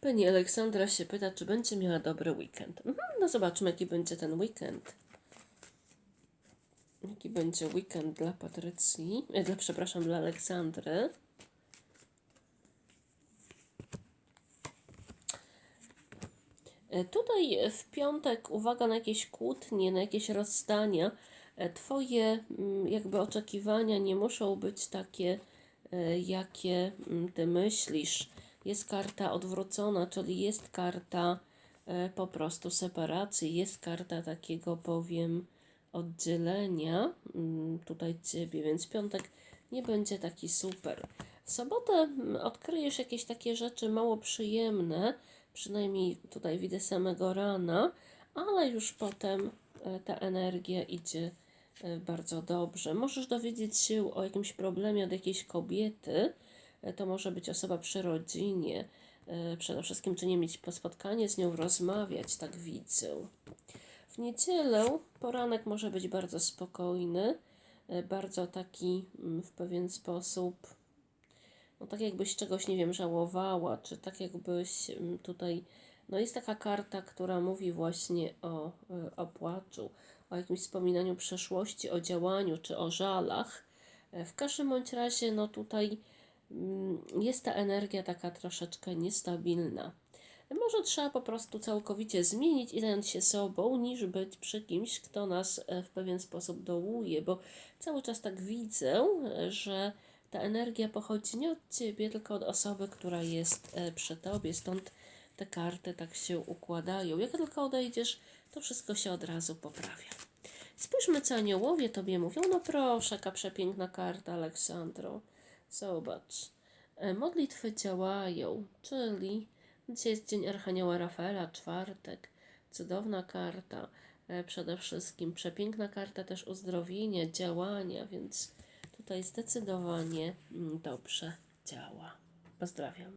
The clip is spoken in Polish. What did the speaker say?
Pani Aleksandra się pyta, czy będzie miała dobry weekend. Mhm, no zobaczmy, jaki będzie ten weekend. Jaki będzie weekend dla Patrycji, e, dla, przepraszam, dla Aleksandry. E, Tutaj w piątek uwaga na jakieś kłótnie, na jakieś rozstania. E, Twoje mm, jakby oczekiwania nie muszą być takie, jakie mm, ty myślisz. Jest karta odwrócona, czyli jest karta e, po prostu separacji, jest karta takiego powiem oddzielenia mm, tutaj ciebie, więc piątek nie będzie taki super. W sobotę mm, odkryjesz jakieś takie rzeczy mało przyjemne, przynajmniej tutaj widzę samego rana, ale już potem e, ta energia idzie e, bardzo dobrze. Możesz dowiedzieć się o jakimś problemie od jakiejś kobiety, to może być osoba przy rodzinie, e, przede wszystkim czy nie mieć po spotkanie z nią, rozmawiać, tak widzę. W niedzielę poranek może być bardzo spokojny, e, bardzo taki mm, w pewien sposób, no tak jakbyś czegoś, nie wiem, żałowała, czy tak jakbyś mm, tutaj, no jest taka karta, która mówi właśnie o, e, o płaczu, o jakimś wspominaniu przeszłości, o działaniu, czy o żalach. W każdym bądź razie, no tutaj jest ta energia taka troszeczkę niestabilna. Może trzeba po prostu całkowicie zmienić i zająć się sobą, niż być przy kimś, kto nas e, w pewien sposób dołuje, bo cały czas tak widzę, że ta energia pochodzi nie od ciebie, tylko od osoby, która jest e, przy tobie, stąd te karty tak się układają. Jak tylko odejdziesz, to wszystko się od razu poprawia. Spójrzmy, co aniołowie tobie mówią. No proszę, jaka przepiękna karta, Aleksandro. Zobacz. E, Modlitwy działają, czyli dzisiaj jest dzień Archanioła Rafaela, czwartek. Cudowna karta. E, Przede wszystkim przepiękna karta też uzdrowienia, działania, więc tutaj zdecydowanie mm, dobrze działa. Pozdrawiam.